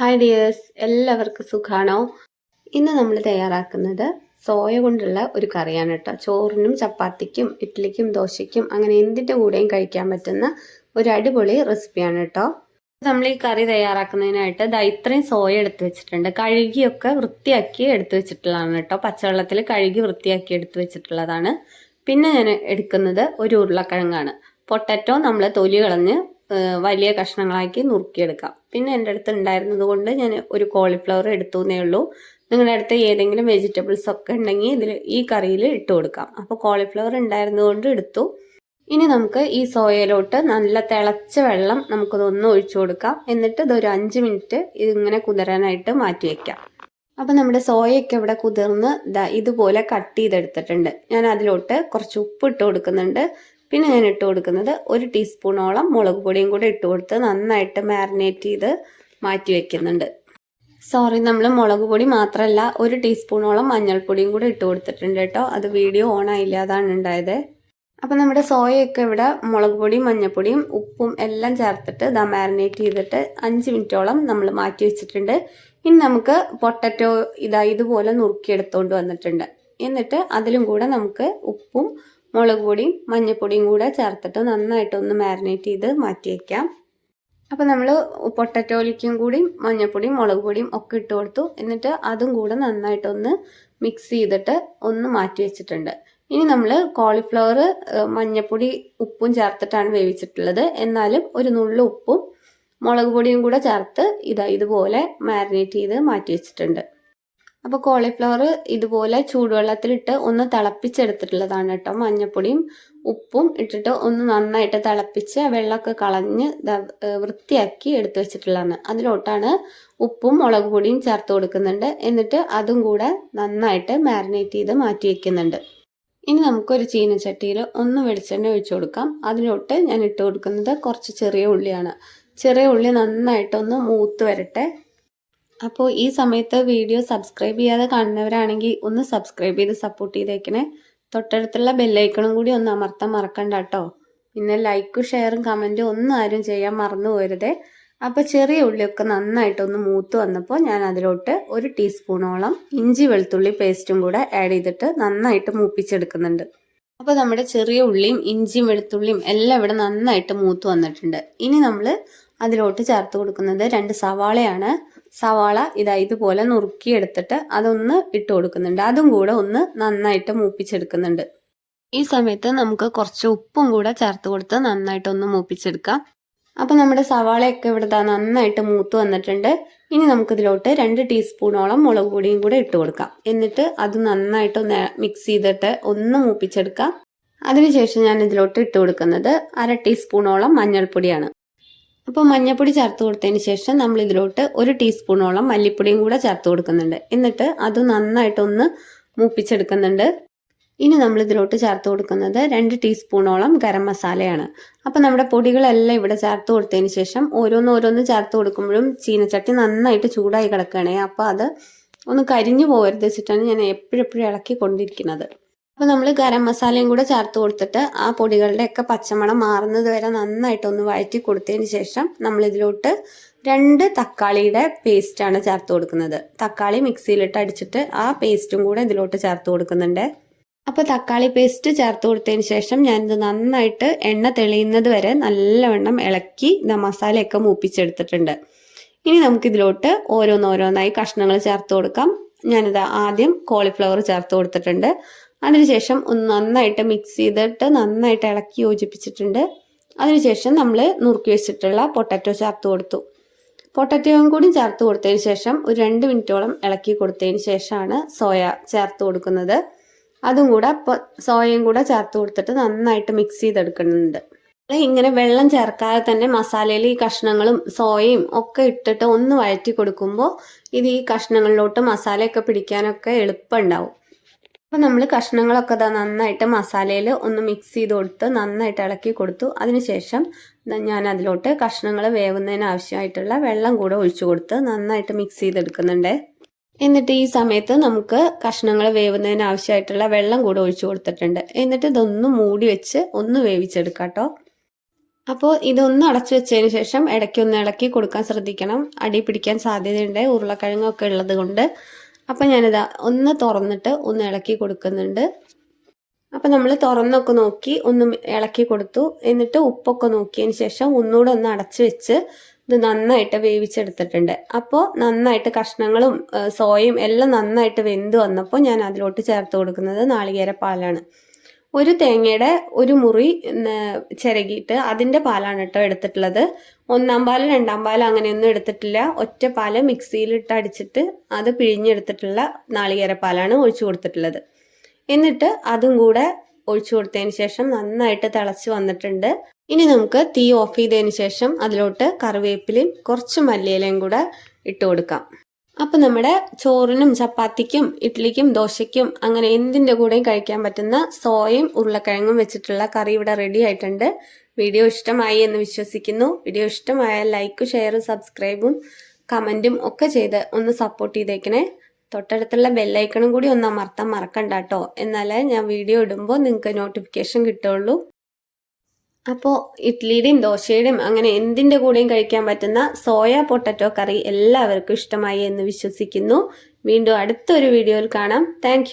Hi dears എല്ലാവർക്കും സുഖാണോ? ഇന്ന് നമ്മൾ തയ്യാറാക്കുന്നത് സോയ കൊണ്ടുള്ള ഒരു കറിയാണ് കേട്ടോ. ചോറിനും ചപ്പാത്തിക്കും ഇഡ്ഡലിക്കും ദോശയ്ക്കും അങ്ങനെ എന്തിന്റെ കൂടെയും കഴിക്കാൻ പറ്റുന്ന ഒരു അടിപൊളി റെസിപ്പിയാണ് കേട്ടോ. നമ്മൾ ഈ കറി തയ്യാറാക്കുന്നതിനായിട്ട് ദാ ഇത്രയും സോയ എടുത്തു വെച്ചിട്ടുണ്ട്. കഴുകിയൊക്കെ വൃത്തിയാക്കി എടുത്തു വെച്ചിട്ടുള്ളതാണ് കേട്ടോ. പച്ചവെള്ളത്തിൽ കഴുകി വൃത്തിയാക്കി എടുത്തു വെച്ചിട്ടുള്ളതാണ്. പിന്നെ ഞാൻ എടുക്കുന്നത് ഒരു ഉരുളക്കിഴങ്ങാണ്. പൊട്ടറ്റോ നമ്മൾ തൊലി കളഞ്ഞ് വലിയ കഷ്ണങ്ങളാക്കി നുറുക്കിയെടുക്കാം. പിന്നെ എന്റെ അടുത്ത് ഉണ്ടായിരുന്നത് കൊണ്ട് ഞാൻ ഒരു കോളിഫ്ലവർ എടുത്തു എന്നേ ഉള്ളൂ. നിങ്ങളുടെ അടുത്ത് ഏതെങ്കിലും വെജിറ്റബിൾസ് ഒക്കെ ഉണ്ടെങ്കിൽ ഇതിൽ ഈ കറിയിൽ ഇട്ട് കൊടുക്കാം. അപ്പോൾ കോളിഫ്ലവർ ഉണ്ടായിരുന്നത് കൊണ്ട് എടുത്തു. ഇനി നമുക്ക് ഈ സോയയിലോട്ട് നല്ല തിളച്ച വെള്ളം നമുക്കിതൊന്ന് ഒഴിച്ചു കൊടുക്കാം. എന്നിട്ട് ഇതൊരു അഞ്ച് മിനിറ്റ് ഇതിങ്ങനെ കുതിരാനായിട്ട് മാറ്റി വയ്ക്കാം അപ്പം നമ്മുടെ സോയയൊക്കെ ഇവിടെ കുതിർന്ന് ഇതുപോലെ കട്ട് ചെയ്തെടുത്തിട്ടുണ്ട്. ഞാൻ അതിലോട്ട് കുറച്ച് ഉപ്പ് ഇട്ട് കൊടുക്കുന്നുണ്ട്. പിന്നെ ഞാൻ ഇട്ട് കൊടുക്കുന്നത് ഒരു ടീസ്പൂണോളം മുളക് പൊടിയും കൂടെ ഇട്ട് കൊടുത്ത് നന്നായിട്ട് മാരിനേറ്റ് ചെയ്ത് മാറ്റി വെക്കുന്നുണ്ട്. സോറി നമ്മൾ മുളക് പൊടി മാത്രമല്ല ഒരു ടീസ്പൂണോളം മഞ്ഞൾപ്പൊടിയും കൂടെ ഇട്ട് കൊടുത്തിട്ടുണ്ട് കേട്ടോ. അത് വീഡിയോ ഓൺ ആയില്ല അതാണ് ഉണ്ടായത്. അപ്പം നമ്മുടെ സോയയൊക്കെ ഇവിടെ മുളക് പൊടിയും മഞ്ഞൾപ്പൊടിയും ഉപ്പും എല്ലാം ചേർത്തിട്ട് ഇതാ മാരിനേറ്റ് ചെയ്തിട്ട് അഞ്ച് മിനിറ്റോളം നമ്മൾ മാറ്റി വെച്ചിട്ടുണ്ട്. ഇനി നമുക്ക് പൊട്ടറ്റോ ഇതാ ഇതുപോലെ നുറുക്കിയെടുത്തോണ്ട് വന്നിട്ടുണ്ട്. എന്നിട്ട് അതിലും കൂടെ നമുക്ക് ഉപ്പും മുളക് പൊടിയും മഞ്ഞൾപ്പൊടിയും കൂടെ ചേർത്തിട്ട് നന്നായിട്ടൊന്ന് മാരിനേറ്റ് ചെയ്ത് മാറ്റി വയ്ക്കാം അപ്പോൾ നമ്മൾ പൊട്ടറ്റോലിക്കും കൂടി മഞ്ഞൾപ്പൊടിയും മുളക് പൊടിയും ഒക്കെ ഇട്ട് കൊടുത്തു. എന്നിട്ട് അതും കൂടെ നന്നായിട്ടൊന്ന് മിക്സ് ചെയ്തിട്ട് ഒന്ന് മാറ്റി വെച്ചിട്ടുണ്ട്. ഇനി നമ്മൾ കോളിഫ്ലവർ മഞ്ഞൾപ്പൊടി ഉപ്പും ചേർത്തിട്ടാണ് വേവിച്ചിട്ടുള്ളത്. എന്നാലും ഒരു നുള്ളു ഉപ്പും മുളക് പൊടിയും കൂടെ ചേർത്ത് ഇതാ ഇതുപോലെ മാരിനേറ്റ് ചെയ്ത് മാറ്റി വെച്ചിട്ടുണ്ട്. അപ്പോൾ കോളിഫ്ലവർ ഇതുപോലെ ചൂടുവെള്ളത്തിലിട്ട് ഒന്ന് തിളപ്പിച്ചെടുത്തിട്ടുള്ളതാണ് കേട്ടോ. മഞ്ഞപ്പൊടിയും ഉപ്പും ഇട്ടിട്ട് ഒന്ന് നന്നായിട്ട് തിളപ്പിച്ച് വെള്ളമൊക്കെ കളഞ്ഞ് വൃത്തിയാക്കി എടുത്തു വെച്ചിട്ടുള്ളതാണ്. അതിലോട്ടാണ് ഉപ്പും മുളക് പൊടിയും ചേർത്ത് കൊടുക്കുന്നുണ്ട്. എന്നിട്ട് അതും കൂടെ നന്നായിട്ട് മാരിനേറ്റ് ചെയ്ത് മാറ്റി വെക്കുന്നുണ്ട്. ഇനി നമുക്കൊരു ചീനച്ചട്ടിയിൽ ഒന്ന് വെളിച്ചെണ്ണ ഒഴിച്ചു കൊടുക്കാം. അതിലോട്ട് ഞാൻ ഇട്ട് കൊടുക്കുന്നത് കുറച്ച് ചെറിയ ഉള്ളിയാണ്. ചെറിയ ഉള്ളി നന്നായിട്ടൊന്ന് മൂത്ത് വരട്ടെ. അപ്പോൾ ഈ സമയത്ത് വീഡിയോ സബ്സ്ക്രൈബ് ചെയ്യാതെ കാണുന്നവരാണെങ്കിൽ ഒന്ന് സബ്സ്ക്രൈബ് ചെയ്ത് സപ്പോർട്ട് ചെയ്തേക്കണേ. തൊട്ടടുത്തുള്ള ബെല്ലൈക്കണും കൂടി ഒന്ന് അമർത്താൻ മറക്കണ്ട കേട്ടോ പിന്നെ ലൈക്കും ഷെയറും കമന്റും ഒന്നും ആരും ചെയ്യാൻ മറന്നു പോരുതേ. അപ്പോൾ ചെറിയ ഉള്ളിയൊക്കെ നന്നായിട്ടൊന്ന് മൂത്ത് വന്നപ്പോൾ ഞാൻ അതിലോട്ട് ഒരു ടീസ്പൂണോളം ഇഞ്ചി വെളുത്തുള്ളി പേസ്റ്റും കൂടെ ആഡ് ചെയ്തിട്ട് നന്നായിട്ട് മൂപ്പിച്ചെടുക്കുന്നുണ്ട്. അപ്പോൾ നമ്മുടെ ചെറിയ ഉള്ളിയും ഇഞ്ചിയും വെളുത്തുള്ളിയും എല്ലാം ഇവിടെ നന്നായിട്ട് മൂത്ത് വന്നിട്ടുണ്ട്. ഇനി നമ്മൾ അതിലോട്ട് ചേർത്ത് കൊടുക്കുന്നത് രണ്ട് സവാളയാണ്. സവാള ഇതാ ഇതുപോലെ നുറുക്കിയെടുത്തിട്ട് അതൊന്ന് ഇട്ട് കൊടുക്കുന്നുണ്ട്. അതും കൂടെ ഒന്ന് നന്നായിട്ട് മൂപ്പിച്ചെടുക്കുന്നുണ്ട്. ഈ സമയത്ത് നമുക്ക് കുറച്ച് ഉപ്പും കൂടെ ചേർത്ത് കൊടുത്ത് നന്നായിട്ടൊന്ന് മൂപ്പിച്ചെടുക്കാം. അപ്പോൾ നമ്മുടെ സവാളയൊക്കെ ഇവിടെ നന്നായിട്ട് മൂത്ത് വന്നിട്ടുണ്ട്. ഇനി നമുക്ക് നമുക്കിതിലോട്ട് രണ്ട് ടീസ്പൂണോളം മുളക് പൊടിയും കൂടെ ഇട്ട് കൊടുക്കാം. എന്നിട്ട് അത് നന്നായിട്ടൊന്ന് മിക്സ് ചെയ്തിട്ട് ഒന്ന് മൂപ്പിച്ചെടുക്കാം. അതിനുശേഷം ഞാൻ ഇതിലോട്ട് ഇട്ട് കൊടുക്കുന്നത് അര ടീസ്പൂണോളം മഞ്ഞൾപ്പൊടിയാണ്. അപ്പോൾ മഞ്ഞൾപ്പൊടി ചേർത്ത് കൊടുത്തതിന് ശേഷം നമ്മൾ ഇതിലോട്ട് ഒരു ടീസ്പൂണോളം മല്ലിപ്പൊടിയും കൂടെ ചേർത്ത് കൊടുക്കുന്നുണ്ട്. എന്നിട്ട് അത് നന്നായിട്ടൊന്ന് മൂപ്പിച്ചെടുക്കുന്നുണ്ട്. ഇനി നമ്മൾ ഇതിലോട്ട് ചേർത്ത് കൊടുക്കുന്നത് രണ്ട് ടീസ്പൂണോളം ഗരം മസാലയാണ്. അപ്പോൾ നമ്മുടെ പൊടികളെല്ലാം ഇവിടെ ചേർത്ത് കൊടുത്തതിന് ശേഷം ഓരോന്ന് ഓരോന്ന് ചേർത്ത് കൊടുക്കുമ്പോഴും ചീനച്ചട്ടി നന്നായിട്ട് ചൂടായി കിടക്കുകയാണേ. അപ്പോൾ അത് ഒന്ന് കരിഞ്ഞു പോകരുത് വെച്ചിട്ടാണ് ഞാൻ എപ്പോഴെപ്പോഴും ഇളക്കി കൊണ്ടിരിക്കുന്നത് അപ്പോൾ നമ്മൾ ഗരം മസാലയും കൂടെ ചേർത്ത് കൊടുത്തിട്ട് ആ പൊടികളുടെയൊക്കെ പച്ചമണം മാറുന്നത് വരെ നന്നായിട്ടൊന്ന് വഴറ്റി കൊടുത്തതിന് ശേഷം നമ്മൾ ഇതിലോട്ട് രണ്ട് തക്കാളിയുടെ പേസ്റ്റാണ് ചേർത്ത് കൊടുക്കുന്നത്. തക്കാളി മിക്സിയിലിട്ട് അടിച്ചിട്ട് ആ പേസ്റ്റും കൂടെ ഇതിലോട്ട് ചേർത്ത് കൊടുക്കുന്നുണ്ട്. അപ്പോൾ തക്കാളി പേസ്റ്റ് ചേർത്ത് കൊടുത്തതിന് ശേഷം ഞാനിത് നന്നായിട്ട് എണ്ണ തെളിയുന്നത് വരെ നല്ലവണ്ണം ഇളക്കി മസാലയൊക്കെ മൂപ്പിച്ചെടുത്തിട്ടുണ്ട്. ഇനി നമുക്കിതിലോട്ട് ഓരോന്നോരോന്നായി കഷ്ണങ്ങൾ ചേർത്ത് കൊടുക്കാം. ഞാനിത് ആദ്യം കോളിഫ്ലവർ ചേർത്ത് കൊടുത്തിട്ടുണ്ട്. അതിനുശേഷം ഒന്ന് നന്നായിട്ട് മിക്സ് ചെയ്തിട്ട് നന്നായിട്ട് ഇളക്കി യോജിപ്പിച്ചിട്ടുണ്ട്. അതിനുശേഷം നമ്മൾ നുറുക്കി വെച്ചിട്ടുള്ള പൊട്ടാറ്റോ ചേർത്ത് കൊടുത്തു. പൊട്ടാറ്റോയും കൂടി ചേർത്ത് കൊടുത്തതിന് ശേഷം ഒരു രണ്ട് മിനിറ്റോളം ഇളക്കി കൊടുത്തതിന് ശേഷമാണ് സോയ ചേർത്ത് കൊടുക്കുന്നത്. അതും കൂടെ സോയയും കൂടെ ചേർത്ത് കൊടുത്തിട്ട് നന്നായിട്ട് മിക്സ് ചെയ്തെടുക്കുന്നുണ്ട്. ഇങ്ങനെ വെള്ളം ചേർക്കാതെ തന്നെ മസാലയിൽ ഈ കഷ്ണങ്ങളും സോയയും ഒക്കെ ഇട്ടിട്ട് ഒന്ന് വഴറ്റി കൊടുക്കുമ്പോൾ ഇത് ഈ കഷ്ണങ്ങളിലോട്ട് മസാലയൊക്കെ പിടിക്കാനൊക്കെ എളുപ്പമുണ്ടാവും. അപ്പോൾ നമ്മൾ കഷ്ണങ്ങളൊക്കെ ഇതാ നന്നായിട്ട് മസാലയിൽ ഒന്ന് മിക്സ് ചെയ്ത് കൊടുത്ത് നന്നായിട്ട് ഇളക്കി കൊടുത്തു. അതിനുശേഷം ഞാൻ അതിലോട്ട് കഷ്ണങ്ങൾ വേവുന്നതിന് ആവശ്യമായിട്ടുള്ള വെള്ളം കൂടെ ഒഴിച്ചു കൊടുത്ത് നന്നായിട്ട് മിക്സ് ചെയ്തെടുക്കുന്നുണ്ട്. എന്നിട്ട് ഈ സമയത്ത് നമുക്ക് കഷ്ണങ്ങൾ വേവുന്നതിന് ആവശ്യമായിട്ടുള്ള വെള്ളം കൂടെ ഒഴിച്ചു കൊടുത്തിട്ടുണ്ട്. എന്നിട്ട് ഇതൊന്ന് മൂടി വെച്ച് ഒന്ന് വേവിച്ചെടുക്കാം കേട്ടോ. അപ്പോൾ ഇതൊന്ന് അടച്ചു വെച്ചതിന് ശേഷം ഇടയ്ക്കൊന്ന് ഇളക്കി കൊടുക്കാൻ ശ്രദ്ധിക്കണം. അടി പിടിക്കാൻ സാധ്യതയുണ്ട്. ഉരുളക്കിഴങ്ങൊക്കെ ഉള്ളത് കൊണ്ട്. അപ്പം ഞാനിതാ ഒന്ന് തുറന്നിട്ട് ഒന്ന് ഇളക്കി കൊടുക്കുന്നുണ്ട്. അപ്പം നമ്മൾ തുറന്നൊക്കെ നോക്കി ഒന്ന് ഇളക്കി കൊടുത്തു. എന്നിട്ട് ഉപ്പൊക്കെ നോക്കിയതിന് ശേഷം ഒന്നുകൂടെ ഒന്ന് അടച്ചു വെച്ച് ഇത് നന്നായിട്ട് വേവിച്ചെടുത്തിട്ടുണ്ട്. അപ്പോൾ നന്നായിട്ട് കഷ്ണങ്ങളും സോയയും എല്ലാം നന്നായിട്ട് വെന്ത് വന്നപ്പോൾ ഞാൻ അതിലോട്ട് ചേർത്ത് കൊടുക്കുന്നത് നാളികേര പാലാണ്. ഒരു തേങ്ങയുടെ ഒരു മുറി ചിരകിയിട്ട് അതിന്റെ പാലാണ് കേട്ടോ എടുത്തിട്ടുള്ളത്. ഒന്നാം പാൽ രണ്ടാം പാൽ അങ്ങനെയൊന്നും എടുത്തിട്ടില്ല. ഒറ്റ പാൽ മിക്സിയിലിട്ട് അടിച്ചിട്ട് അത് പിഴിഞ്ഞെടുത്തിട്ടുള്ള നാളികേര പാലാണ് ഒഴിച്ചു കൊടുത്തിട്ടുള്ളത്. എന്നിട്ട് അതും കൂടെ ഒഴിച്ചു കൊടുത്തതിന് ശേഷം നന്നായിട്ട് തിളച്ച് വന്നിട്ടുണ്ട്. ഇനി നമുക്ക് തീ ഓഫ് ചെയ്തതിന് ശേഷം അതിലോട്ട് കറിവേപ്പിലയും കുറച്ച് മല്ലിയിലയും കൂടെ ഇട്ട് കൊടുക്കാം. അപ്പം നമ്മുടെ ചോറിനും ചപ്പാത്തിക്കും ഇഡ്ഡലിക്കും ദോശയ്ക്കും അങ്ങനെ എന്തിന്റെ കൂടെയും കഴിക്കാൻ പറ്റുന്ന സോയയും ഉരുളക്കിഴങ്ങും വെച്ചിട്ടുള്ള കറി ഇവിടെ റെഡി ആയിട്ടുണ്ട്. വീഡിയോ ഇഷ്ടമായി എന്ന് വിശ്വസിക്കുന്നു. വീഡിയോ ഇഷ്ടമായാൽ ലൈക്കും ഷെയറും സബ്സ്ക്രൈബും കമന്റും ഒക്കെ ചെയ്ത് ഒന്ന് സപ്പോർട്ട് ചെയ്തേക്കണേ. തൊട്ടടുത്തുള്ള ബെല്ലൈക്കണും കൂടി ഒന്ന് അമർത്താൻ മറക്കണ്ട കേട്ടോ. എന്നാലേ ഞാൻ വീഡിയോ ഇടുമ്പോൾ നിങ്ങൾക്ക് നോട്ടിഫിക്കേഷൻ കിട്ടുള്ളൂ അപ്പോൾ ഇഡ്ലിയുടെയും ദോശയുടെയും അങ്ങനെ എന്തിന്റെ കൂടെയും കഴിക്കാൻ പറ്റുന്ന സോയ പൊട്ടറ്റോ കറി എല്ലാവർക്കും ഇഷ്ടമായി എന്ന് വിശ്വസിക്കുന്നു. വീണ്ടും അടുത്തൊരു വീഡിയോയിൽ കാണാം. താങ്ക്